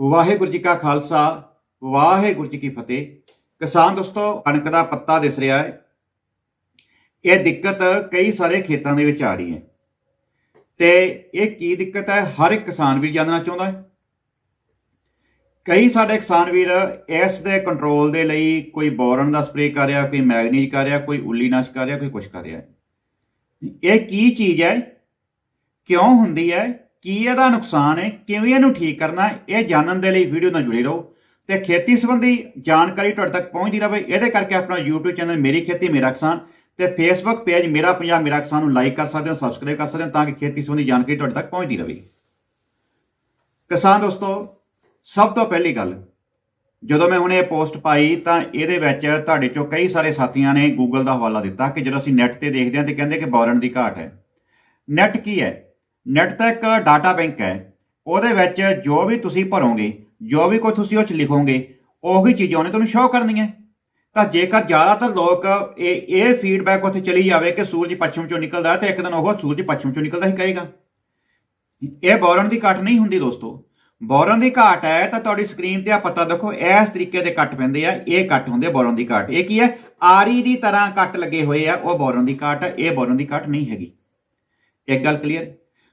ਵਾਹਿਗੁਰੂ ਜੀ ਕਾ ਖਾਲਸਾ, ਵਾਹਿਗੁਰੂ ਜੀ ਕੀ ਫਤਿਹ। ਕਿਸਾਨ ਦੋਸਤੋ, ਕਣਕ ਦਾ ਪੱਤਾ ਦਿਸ ਰਿਹਾ ਹੈ। ਇਹ ਦਿੱਕਤ ਕਈ ਸਾਰੇ ਖੇਤਾਂ ਦੇ ਵਿੱਚ ਆ ਰਹੀ ਹੈ। ਤੇ ਇਹ ਕੀ ਦਿੱਕਤ ਹੈ, ਹਰ ਇੱਕ ਕਿਸਾਨ ਵੀਰ ਜਾਣਨਾ ਚਾਹੁੰਦਾ ਹੈ। ਕਈ ਸਾਡੇ ਕਿਸਾਨ ਵੀਰ ਇਸ ਦੇ ਕੰਟਰੋਲ ਦੇ ਲਈ ਕੋਈ ਬੋਰਨ ਦਾ ਸਪਰੇਅ ਕਰ ਰਿਹਾ, ਕੋਈ ਮੈਗਨੀਜ ਕਰ ਰਿਹਾ, ਕੋਈ ਉੱਲੀ ਉੱਲੀਨਾਸ਼ ਕਰ ਰਿਹਾ, ਕੋਈ ਕੁਝ ਕਰ ਰਿਹਾ ਇਹ ਕੀ ਚੀਜ਼ ਹੈ? ਕਿਉਂ ਹੁੰਦੀ ਹੈ? ਕੀ ਇਹਦਾ ਨੁਕਸਾਨ ਹੈ? ਕਿਵੇਂ ਇਹਨੂੰ ਠੀਕ ਕਰਨਾ ਹੈ? ਇਹ ਜਾਣਨ ਦੇ ਲਈ ਵੀਡੀਓ ਨਾਲ ਜੁੜੇ ਰਹੋ। ਤੇ ਖੇਤੀ ਸੰਬੰਧੀ ਜਾਣਕਾਰੀ ਤੁਹਾਡੇ ਤੱਕ ਪਹੁੰਚਦੀ ਰਹੇ, ਇਹਦੇ ਕਰਕੇ ਆਪਣਾ YouTube ਚੈਨਲ ਮੇਰੀ ਖੇਤੀ, ਮੇਰਾ ਕਿਸਾਨ ਤੇ Facebook ਪੇਜ ਮੇਰਾ ਪੰਜਾਬ, ਮੇਰਾ ਕਿਸਾਨ ਨੂੰ ਲਾਈਕ ਕਰ ਸਕਦੇ ਹੋ ਸਬਸਕ੍ਰਾਈਬ ਕਰ ਸਕਦੇ ਹੋ ਤਾਂ ਕਿ ਖੇਤੀ ਸੰਬੰਧੀ ਜਾਣਕਾਰੀ ਤੁਹਾਡੇ ਤੱਕ ਪਹੁੰਚਦੀ ਰਹੇ। ਕਿਸਾਨ ਦੋਸਤੋ, ਸਭ ਤੋਂ ਪਹਿਲੀ ਗੱਲ, ਜਦੋਂ ਮੈਂ ਹੁਣ ਇਹ ਪੋਸਟ ਪਾਈ ਤਾਂ ਇਹਦੇ ਵਿੱਚ ਤੁਹਾਡੇ ਚੋਂ ਕਈ ਸਾਰੇ ਸਾਥੀਆਂ ਨੇ ਗੂਗਲ ਦਾ ਹਵਾਲਾ ਦਿੱਤਾ ਕਿ ਜਦੋਂ ਅਸੀਂ ਨੈਟ ਤੇ ਦੇਖਦੇ ਹਾਂ ਤੇ ਕਹਿੰਦੇ ਕਿ ਬੋਰਨ ਦੀ ਘਾਟ ਹੈ। ਨੈਟ ਕੀ ਹੈ? ਨੈਟ ਤਾਂ ਇੱਕ ਡਾਟਾ ਬੈਂਕ ਹੈ। ਉਹਦੇ ਵਿੱਚ ਜੋ ਵੀ ਤੁਸੀਂ ਭਰੋਗੇ, ਜੋ ਵੀ ਕੋਈ ਤੁਸੀਂ ਉਹ ਚ ਲਿਖੋਗੇ, ਉਹੀ ਚੀਜ਼ਾਂ ਉਹਨੇ ਤੁਹਾਨੂੰ ਸ਼ੋਅ ਕਰਨੀਆਂ। ਤਾਂ ਜੇਕਰ ਜ਼ਿਆਦਾਤਰ ਲੋਕ ਇਹ ਇਹ ਫੀਡਬੈਕ ਉੱਥੇ ਚਲੀ ਜਾਵੇ ਕਿ ਸੂਰਜ ਪੱਛਮ ਚੋਂ ਨਿਕਲਦਾ ਹੈ ਤੇ ਇੱਕ ਦਿਨ ਉਹ ਸੂਰਜ ਪੱਛਮ ਚੋਂ ਨਿਕਲਦਾ ਹੀ ਕਹੇਗਾ। ਇਹ ਬੌਰਨ ਦੀ ਘਾਟ ਨਹੀਂ ਹੁੰਦੀ ਦੋਸਤੋ। ਬੋਰਨ ਦੀ ਘਾਟ ਹੈ ਤਾਂ ਤੁਹਾਡੀ ਸਕਰੀਨ ਤੇ ਆ ਪਤਾ ਦੇਖੋ, ਇਸ ਤਰੀਕੇ ਦੇ ਕੱਟ ਪੈਂਦੇ ਆ। ਇਹ ਕੱਟ ਹੁੰਦੇ ਆ ਬੋਰਨ ਦੀ ਘਾਟ। ਇਹ ਕੀ ਹੈ? ਆਰੀ ਦੀ ਤਰ੍ਹਾਂ ਕੱਟ ਲੱਗੇ ਹੋਏ ਆ, ਉਹ ਬੋਰਨ ਦੀ ਘਾਟ ਹੈ। ਇਹ ਬੋਰਨ ਦੀ ਘਾਟ ਨਹੀਂ ਹੈਗੀ। ਇੱਕ ਗੱਲ ਕਲੀਅਰ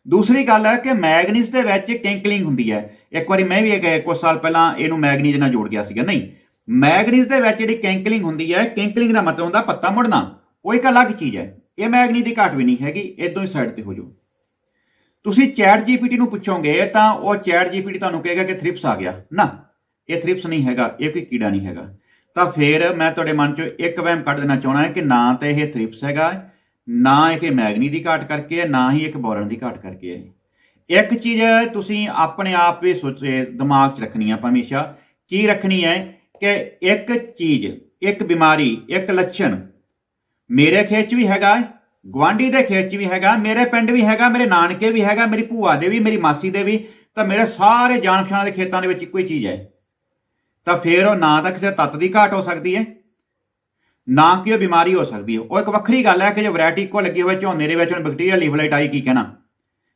ਦੂਸਰੀ ਗੱਲ ਹੈ ਕਿ ਮੈਗਨੀਜ਼ ਦੇ ਵਿੱਚ ਕਿੰਕਲਿੰਗ ਹੁੰਦੀ ਹੈ। ਇੱਕ ਵਾਰੀ ਮੈਂ ਵੀ ਇੱਕ ਕੁਝ ਸਾਲ ਪਹਿਲਾਂ ਇਹਨੂੰ ਮੈਗਨੀਜ਼ ਨਾਲ ਜੋੜ ਗਿਆ ਸੀਗਾ, ਨਹੀਂ। ਮੈਗਨੀਜ਼ ਦੇ ਵਿੱਚ ਜਿਹੜੀ ਕਿੰਕਲਿੰਗ ਹੁੰਦੀ ਹੈ, ਕਿੰਕਲਿੰਗ ਦਾ ਮਤਲਬ ਹੁੰਦਾ ਪੱਤਾ ਮੁੜਨਾ। ਉਹ ਇੱਕ ਅਲੱਗ ਚੀਜ਼ ਹੈ। ਇਹ ਮੈਗਨੀ ਦੀ ਘਾਟ ਵੀ ਨਹੀਂ ਹੈਗੀ ਇਦੋਂ ਹੀ ਸਾਈਡ ਤੇ ਹੋ ਜਾਓ। ਤੁਸੀਂ ਚੈਟ ਜੀਪੀਟੀ ਨੂੰ ਪੁੱਛੋਗੇ ਤਾਂ ਉਹ ਚੈਟ ਜੀਪੀਟੀ ਤੁਹਾਨੂੰ ਕਹੇਗਾ ਕਿ ਥ੍ਰਿਪਸ ਆ ਗਿਆ। ਨਾ, ਇਹ ਥ੍ਰਿਪਸ ਨਹੀਂ ਹੈਗਾ, ਇਹ ਕੋਈ ਕੀੜਾ ਨਹੀਂ ਹੈਗਾ। ਤਾਂ ਫਿਰ ਮੈਂ ਤੁਹਾਡੇ ਮਨ ਚੋਂ ਇੱਕ ਵਹਿਮ ਕੱਢ ਦੇਣਾ ਚਾਹਣਾ ਹੈ ਕਿ ਨਾ ਤਾਂ ਇਹ ਥ੍ਰਿਪਸ ਹੈਗਾ। ਨਾ ਇਹ ਕਿ ਮੈਗਨੀ ਦੀ ਘਾਟ ਕਰਕੇ ਹੈ, ਨਾ ਹੀ ਇੱਕ ਬੋਰਨ ਦੀ ਘਾਟ ਕਰਕੇ ਹੈ ਇੱਕ ਚੀਜ਼ ਤੁਸੀਂ ਆਪਣੇ ਆਪ ਵੀ ਸੋਚੇ ਦਿਮਾਗ 'ਚ ਰੱਖਣੀ ਹੈ ਹਮੇਸ਼ਾ। ਕੀ ਰੱਖਣੀ ਹੈ ਕਿ ਇੱਕ ਚੀਜ਼, ਇੱਕ ਬਿਮਾਰੀ, ਇੱਕ ਲੱਛਣ ਮੇਰੇ ਖੇਤ 'ਚ ਵੀ ਹੈਗਾ ਹੈ ਗਵਾਂਢੀ ਦੇ ਖੇਤ 'ਚ ਵੀ ਹੈਗਾ, ਮੇਰੇ ਪਿੰਡ ਵੀ ਹੈਗਾ, ਮੇਰੇ ਨਾਨਕੇ ਵੀ ਹੈਗਾ, ਮੇਰੀ ਭੂਆ ਦੇ ਵੀ, ਮੇਰੀ ਮਾਸੀ ਦੇ ਵੀ, ਤਾਂ ਮੇਰੇ ਸਾਰੇ ਜਾਣ ਪਛਾਣ ਦੇ ਖੇਤਾਂ ਦੇ ਵਿੱਚ ਇੱਕੋ ਹੀ ਚੀਜ਼ ਹੈ। ਤਾਂ ਫਿਰ ਉਹ ਨਾ ਤਾਂ ਕਿਸੇ ਤੱਤ ਦੀ ਘਾਟ ਹੋ ਸਕਦੀ ਹੈ ਨਾ ਕਿ ਉਹ ਬਿਮਾਰੀ ਹੋ ਸਕਦੀ ਹੈ। ਉਹ ਇੱਕ ਵੱਖਰੀ ਗੱਲ ਹੈ ਕਿ ਜੇ ਵੈਰਾਈਟੀ ਇੱਕੋ ਲੱਗੀ ਹੋਵੇ, ਝੋਨੇ ਦੇ ਵਿੱਚ ਹੁਣ ਬੈਕਟੀਰੀਆ ਲੀਵਲਾਈਟ ਆਈ, ਕੀ ਕਹਿਣਾ?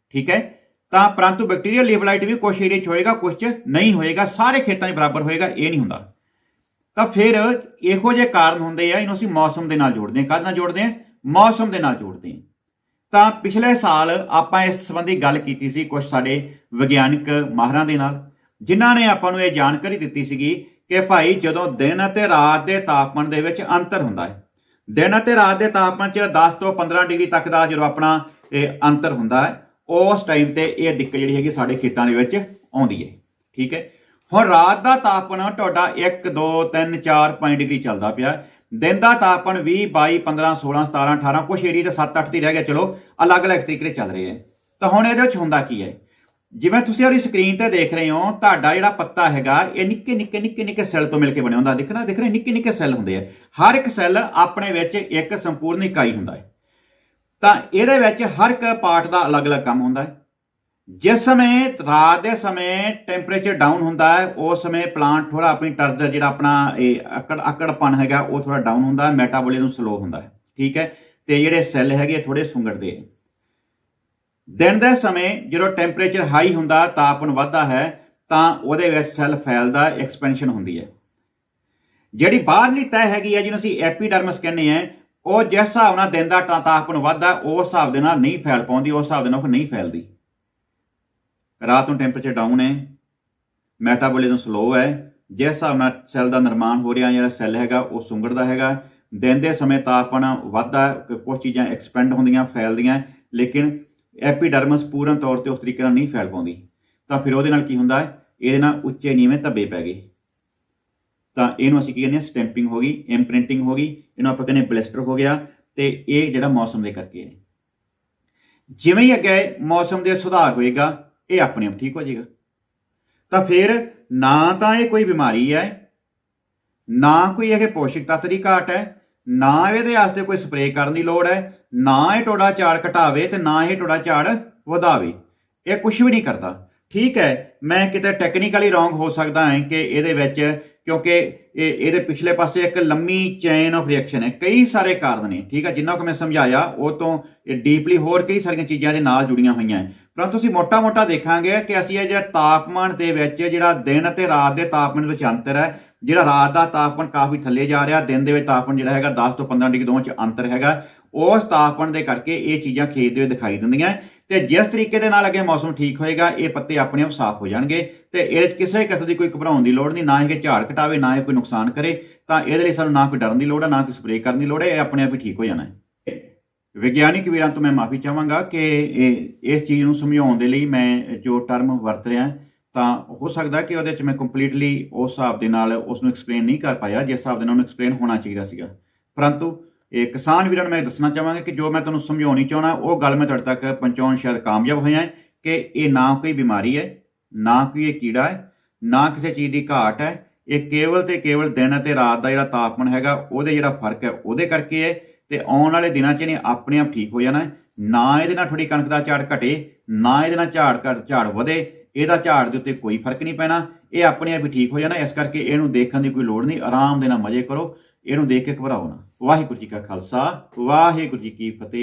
ਠੀਕ ਹੈ? ਤਾਂ ਪਰੰਤੂ ਬੈਕਟੀਰੀਆ ਲੀਵਲਾਈਟ ਵੀ ਕੁਝ ਏਰੀਆ 'ਚ ਹੋਏਗਾ ਕੁਝ 'ਚ ਨਹੀਂ ਹੋਏਗਾ, ਸਾਰੇ ਖੇਤਾਂ 'ਚ ਬਰਾਬਰ ਹੋਏਗਾ, ਇਹ ਨਹੀਂ ਹੁੰਦਾ। ਤਾਂ ਫਿਰ ਇਹੋ ਜਿਹੇ ਕਾਰਨ ਹੁੰਦੇ ਆ, ਇਹਨੂੰ ਅਸੀਂ ਮੌਸਮ ਦੇ ਨਾਲ ਜੋੜਦੇ ਹਾਂ। ਕਾਹਦੇ ਨਾਲ ਜੋੜਦੇ ਹਾਂ? ਮੌਸਮ ਦੇ ਨਾਲ ਜੋੜਦੇ ਹਾਂ। ਤਾਂ ਪਿਛਲੇ ਸਾਲ ਆਪਾਂ ਇਸ ਸੰਬੰਧੀ ਗੱਲ ਕੀਤੀ ਸੀ ਕੁਝ ਸਾਡੇ ਵਿਗਿਆਨਕ ਮਾਹਰਾਂ ਦੇ ਨਾਲ, ਜਿਨ੍ਹਾਂ ਨੇ ਆਪਾਂ ਨੂੰ ਇਹ ਜਾਣਕਾਰੀ ਦਿੱਤੀ ਸੀਗੀ ਕਿ ਭਾਈ ਜਦੋਂ ਦਿਨ ਅਤੇ ਰਾਤ ਦੇ ਤਾਪਮਾਨ ਦੇ ਵਿੱਚ ਅੰਤਰ ਹੁੰਦਾ ਹੈ, ਦਿਨ ਅਤੇ ਰਾਤ ਦੇ ਤਾਪਮਾਨ 'ਚ 10 ਤੋਂ 15 ਡਿਗਰੀ ਤੱਕ ਦਾ ਜਦੋਂ ਆਪਣਾ ਇਹ ਅੰਤਰ ਹੁੰਦਾ ਹੈ, ਉਸ ਟਾਈਮ ਤੇ ਇਹ ਦਿੱਕਤ ਜਿਹੜੀ ਹੈਗੀ ਸਾਡੇ ਖੇਤਾਂ ਦੇ ਵਿੱਚ ਆਉਂਦੀ ਹੈ, ਠੀਕ ਹੈ? ਹੁਣ ਰਾਤ ਦਾ ਤਾਪਮਾਨ ਤੁਹਾਡਾ 1 2 3 4 5 ਡਿਗਰੀ ਚੱਲਦਾ ਪਿਆ ਦਿਨ ਦਾ ਤਾਪਮਾਨ 20 22 15 16 17 18 ਕੁਝ ਏਰੀਆ ਤੇ 7 8 ਤੇ ਰਹਿ ਗਿਆ, ਚਲੋ ਅਲੱਗ-ਅਲੱਗ ਤਰੀਕੇ ਚੱਲ ਰਹੇ ਹੈ। ਤਾਂ ਹੁਣ ਇਹਦੇ ਵਿੱਚ ਹੁੰਦਾ ਕੀ ਹੈ? ਜਿਵੇਂ ਤੁਸੀਂ ਆਪਣੀ ਸਕਰੀਨ ਤੇ ਦੇਖ ਰਹੇ ਹੋ, ਤੁਹਾਡਾ ਜਿਹੜਾ ਪੱਤਾ ਹੈਗਾ, ਇਹ ਨਿੱਕੇ ਨਿੱਕੇ ਨਿੱਕੇ ਨਿੱਕੇ ਸੈੱਲ ਤੋਂ ਮਿਲ ਕੇ ਬਣਿਆ ਹੁੰਦਾ। ਦੇਖਣਾ ਦਿਖ ਰਿਹਾ ਨਿੱਕੇ ਨਿੱਕੇ ਸੈੱਲ ਹੁੰਦੇ ਆ। ਹਰ ਇੱਕ ਸੈੱਲ ਆਪਣੇ ਵਿੱਚ ਇੱਕ ਸੰਪੂਰਨ ਇਕਾਈ ਹੁੰਦਾ ਹੈ। ਤਾਂ ਇਹਦੇ ਵਿੱਚ ਹਰ ਇੱਕ ਪਾਰਟ ਦਾ ਅਲੱਗ-ਅਲੱਗ ਕੰਮ ਹੁੰਦਾ ਹੈ। ਜਿਸ ਸਮੇਂ, ਰਾਤ ਦੇ ਸਮੇਂ ਟੈਂਪਰੇਚਰ ਡਾਊਨ ਹੁੰਦਾ ਹੈ, ਉਸ ਸਮੇਂ ਪਲਾਂਟ ਥੋੜਾ ਆਪਣੀ ਟਰਜ਼ਰ ਜਿਹੜਾ ਆਪਣਾ ਇਹ ਅਕੜ ਅਕੜਪਨ ਹੈਗਾ, ਉਹ ਥੋੜਾ ਡਾਊਨ ਹੁੰਦਾ ਹੈ ਮੈਟਾਬੋਲਿਜ਼ਮ ਸਲੋ ਹੁੰਦਾ ਹੈ। ਠੀਕ ਹੈ? ਤੇ ਜਿਹੜੇ ਸੈੱਲ ਹੈਗੇ ਥੋੜੇ ਸੁੰਗੜਦੇ ਆ। ਦਿਨ ਦੇ ਸਮੇਂ ਜਦੋਂ ਟੈਂਪਰੇਚਰ ਹਾਈ ਹੁੰਦਾ ਤਾਪਮਾਨ ਵੱਧਦਾ ਹੈ ਤਾਂ ਉਹਦੇ ਵਿੱਚ ਸੈੱਲ ਫੈਲਦਾ ਐਕਸਪੈਂਸ਼ਨ ਹੁੰਦੀ ਹੈ। ਜਿਹੜੀ ਬਾਹਰਲੀ ਤਹਿ ਹੈਗੀ ਹੈ ਜਿਹਨੂੰ ਅਸੀਂ ਐਪੀਡਰਮਸ ਕਹਿੰਦੇ ਆ ਉਹ ਜਿਸ ਹਿਸਾਬ ਨਾਲ ਦਿਨ ਦਾ ਤਾ- ਤਾਪਮਾਨ ਵੱਧਦਾ ਉਸ ਹਿਸਾਬ ਦੇ ਨਾਲ ਨਹੀਂ ਫੈਲ ਪਾਉਂਦੀ ਉਸ ਹਿਸਾਬ ਦੇ ਨਾਲ ਉਹ ਨਹੀਂ ਫੈਲਦੀ। ਰਾਤ ਨੂੰ ਟੈਂਪਰੇਚਰ ਡਾਊਨ ਹੈ ਮੈਟਾਬੋਲਿਜ਼ਮ ਸਲੋ ਹੈ ਜਿਸ ਹਿਸਾਬ ਨਾਲ ਸੈੱਲ ਦਾ ਨਿਰਮਾਣ ਹੋ ਰਿਹਾ ਜਿਹੜਾ ਸੈੱਲ ਹੈਗਾ ਉਹ ਸੁੰਗੜਦਾ ਹੈਗਾ। ਦਿਨ ਦੇ ਸਮੇਂ ਤਾਪਮਾਨ ਵੱਧਦਾ ਹੈ, ਕੁਝ ਚੀਜ਼ਾਂ ਐਕਸਪੈਂਡ ਹੁੰਦੀਆਂ ਫੈਲਦੀਆਂ ਲੇਕਿਨ ਐਪੀਡਰਮਸ ਪੂਰਨ ਤੌਰ ਤੇ ਉਸ ਤਰੀਕੇ ਨਾਲ ਨਹੀਂ ਫੈਲ ਪਾਉਂਦੀ। ਤਾਂ ਫਿਰ ਉਹਦੇ ਨਾਲ ਕੀ ਹੁੰਦਾ ਹੈ? ਇਹਦੇ ਨਾਲ ਉੱਚੇ ਨੀਵੇਂ ਧੱਬੇ ਪੈ ਗਏ। ਤਾਂ ਇਹਨੂੰ ਅਸੀਂ ਕੀ ਕਹਿੰਦੇ ਹਾਂ? ਸਟੈਂਪਿੰਗ ਹੋ ਗਈ, ਇੰਪ੍ਰਿੰਟਿੰਗ ਹੋ ਗਈ, ਇਹਨੂੰ ਆਪਾਂ ਕਹਿੰਦੇ ਬਲਿਸਟਰ ਹੋ ਗਿਆ ਤੇ ਇਹ ਜਿਹੜਾ ਮੌਸਮ ਦੇ ਕਰਕੇ ਹੈ। ਜਿਵੇਂ ਹੀ ਅੱਗੇ ਮੌਸਮ ਦੇ ਸੁਧਾਰ ਹੋਏਗਾ, ਇਹ ਆਪਣੇ ਆਪ ਠੀਕ ਹੋ ਜਾਏਗਾ। ਤਾਂ ਫਿਰ ਨਾ ਤਾਂ ਇਹ ਕੋਈ ਬਿਮਾਰੀ ਹੈ, ਨਾ ਕੋਈ ਇਹ ਪੋਸ਼ਕ ਤੱਤ ਦੀ ਘਾਟ ਹੈ ਨਾ ਇਹਦੇ ਵਾਸਤੇ ਕੋਈ ਸਪਰੇਅ ਕਰਨ ਦੀ ਲੋੜ ਹੈ, ਨਾ ਇਹ ਟੋੜਾ ਝਾੜ ਘਟਾਵੇ ਤੇ ਨਾ ਇਹ ਟੋੜਾ ਝਾੜ ਵਧਾਵੇ। ਇਹ ਕੁਝ ਵੀ ਨਹੀਂ ਕਰਦਾ। ਠੀਕ ਹੈ, ਮੈਂ ਕਿਤੇ ਟੈਕਨੀਕਲੀ ਰੋਂਗ ਹੋ ਸਕਦਾ ਹਾਂ ਕਿ ਇਹਦੇ ਵਿੱਚ ਕਿਉਂਕਿ ਇਹ, ਇਹਦੇ ਪਿਛਲੇ ਪਾਸੇ ਇੱਕ ਲੰਮੀ ਚੇਨ ਆਫ ਰਿਐਕਸ਼ਨ ਹੈ। ਕਈ ਸਾਰੇ ਕਾਰਨ ਨੇ, ਠੀਕ ਹੈ, ਜਿੰਨਾ ਕੁ ਮੈਂ ਸਮਝਾਇਆ, ਉਹ ਤੋਂ ਇਹ ਡੀਪਲੀ ਹੋਰ ਕਈ ਸਾਰੀਆਂ ਚੀਜ਼ਾਂ ਦੇ ਨਾਲ ਜੁੜੀਆਂ ਹੋਈਆਂ ਪਰੰਤੂ ਅਸੀਂ ਮੋਟਾ-ਮੋਟਾ ਦੇਖਾਂਗੇ ਕਿ ਅਸੀਂ ਇਹ ਜਿਹੜਾ ਤਾਪਮਾਨ ਦੇ ਵਿੱਚ ਜਿਹੜਾ ਦਿਨ ਅਤੇ ਰਾਤ ਦੇ ਤਾਪਮਾਨ ਵਿੱਚ ਅੰਤਰ ਹੈ ਜਿਹੜਾ ਰਾਤ ਦਾ ਤਾਪਮਾਨ ਕਾਫੀ ਥੱਲੇ ਜਾ ਰਿਹਾ, ਦਿਨ ਦੇ ਵਿੱਚ ਤਾਪਮਾਨ ਜਿਹੜਾ ਹੈਗਾ 10 ਤੋਂ 15 ਡਿਗਰੀ ਦੋਵਾਂ ਚ ਅੰਤਰ ਹੈਗਾ। ਉਸ ਤਾਪਮਾਨ ਦੇ ਕਰਕੇ ਇਹ ਚੀਜ਼ਾਂ ਖੇਤ ਦੇ ਵਿੱਚ ਦਿਖਾਈ ਦਿੰਦੀਆਂ। ਤੇ ਜਿਸ ਤਰੀਕੇ ਦੇ ਨਾਲ ਅੱਗੇ ਮੌਸਮ ਠੀਕ ਹੋਏਗਾ, ਇਹ ਪੱਤੇ ਆਪਣੇ ਆਪ ਸਾਫ਼ ਹੋ ਜਾਣਗੇ। ਤੇ ਇਹਦੇ 'ਚ ਕਿਸੇ ਕਿਸਮ ਦੀ ਕੋਈ ਘਬਰਾਉਣ ਦੀ ਲੋੜ ਨਹੀਂ, ਨਾ ਹੀ ਝਾੜ ਘਟਾਵੇ, ਨਾ ਹੀ ਕੋਈ ਨੁਕਸਾਨ ਕਰੇ। ਤਾਂ ਇਹਦੇ ਲਈ ਸਾਨੂੰ ਨਾ ਕੋਈ ਡਰਨ ਦੀ ਲੋੜ ਹੈ ਨਾ ਕੋਈ ਸਪਰੇਅ ਕਰਨ ਦੀ ਲੋੜ ਹੈ ਇਹ ਆਪਣੇ ਆਪ ਹੀ ਠੀਕ ਹੋ ਜਾਣਾ ਹੈ। ਵਿਗਿਆਨਿਕ ਵੀਰਾਂ ਤੋਂ ਮੈਂ ਮਾਫੀ ਚਾਹਾਂਗਾ ਕਿ ਇਸ ਚੀਜ਼ ਨੂੰ ਸਮਝਾਉਣ ਦੇ ਲਈ ਮੈਂ ਜੋ ਟਰਮ ਵਰਤ ਰਿਹਾ ਤਾਂ ਹੋ ਸਕਦਾ ਕਿ ਉਹਦੇ 'ਚ ਮੈਂ ਕੰਪਲੀਟਲੀ ਉਸ ਹਿਸਾਬ ਦੇ ਨਾਲ ਉਸ ਨੂੰ ਐਕਸਪਲੇਨ ਨਹੀਂ ਕਰ ਪਾਇਆ, ਜਿਸ ਹਿਸਾਬ ਦੇ ਨਾਲ ਉਹਨੂੰ ਐਕਸਪਲੇਨ ਹੋਣਾ ਚਾਹੀਦਾ ਸੀਗਾ। ਪਰੰਤੂ ਇਹ ਕਿਸਾਨ ਵੀਰਾਂ ਨੂੰ ਮੈਂ ਦੱਸਣਾ ਚਾਹਾਂਗਾ ਕਿ ਜੋ ਮੈਂ ਤੁਹਾਨੂੰ ਸਮਝਾਉਣੀ ਚਾਹਣਾ ਉਹ ਗੱਲ ਮੈਂ ਤੁਹਾਡੇ ਤੱਕ ਪਹੁੰਚਾਉਣ ਸ਼ਾਇਦ ਕਾਮਯਾਬ ਹੋਇਆ ਕਿ ਇਹ ਨਾ ਕੋਈ ਬਿਮਾਰੀ ਹੈ, ਨਾ ਕੋਈ ਇਹ ਕੀੜਾ ਹੈ, ਨਾ ਕਿਸੇ ਚੀਜ਼ ਦੀ ਘਾਟ ਹੈ। ਇਹ ਕੇਵਲ ਤੇ ਕੇਵਲ ਦਿਨ ਅਤੇ ਰਾਤ ਦਾ ਜਿਹੜਾ ਤਾਪਮਾਨ ਹੈਗਾ, ਉਹਦੇ ਜਿਹੜਾ ਫ਼ਰਕ ਹੈ, ਉਹਦੇ ਕਰਕੇ ਹੈ ਤੇ ਆਉਣ ਵਾਲੇ ਦਿਨਾਂ 'ਚ ਇਹਨੇ ਆਪਣੇ ਆਪ ਠੀਕ ਹੋ ਜਾਣਾ ਨਾ ਇਹਦੇ ਨਾਲ ਥੋੜੀ ਕਣਕ ਦਾ ਝਾੜ ਘਟੇ, ਨਾ ਇਹਦੇ ਨਾਲ ਝਾੜ ਘਟ, ਝਾੜ ਵਧੇ ਇਹਦਾ ਝਾੜ ਦੇ ਉੱਤੇ ਕੋਈ ਫ਼ਰਕ ਨਹੀਂ ਪੈਣਾ। ਇਹ ਆਪਣੇ ਆਪ ਹੀ ਠੀਕ ਹੋ ਜਾਣਾ। ਇਸ ਕਰਕੇ ਇਹਨੂੰ ਦੇਖਣ ਦੀ ਕੋਈ ਲੋੜ ਨਹੀਂ। ਆਰਾਮ ਦੇ ਨਾਲ ਮਜ਼ੇ ਕਰੋ। ਇਹਨੂੰ ਦੇਖ ਕੇ ਘਬਰਾਓ ਨਾ। ਵਾਹਿਗੁਰੂ ਜੀ ਕਾ ਖਾਲਸਾ। ਵਾਹਿਗੁਰੂ ਜੀ ਕੀ ਫਤਿਹ।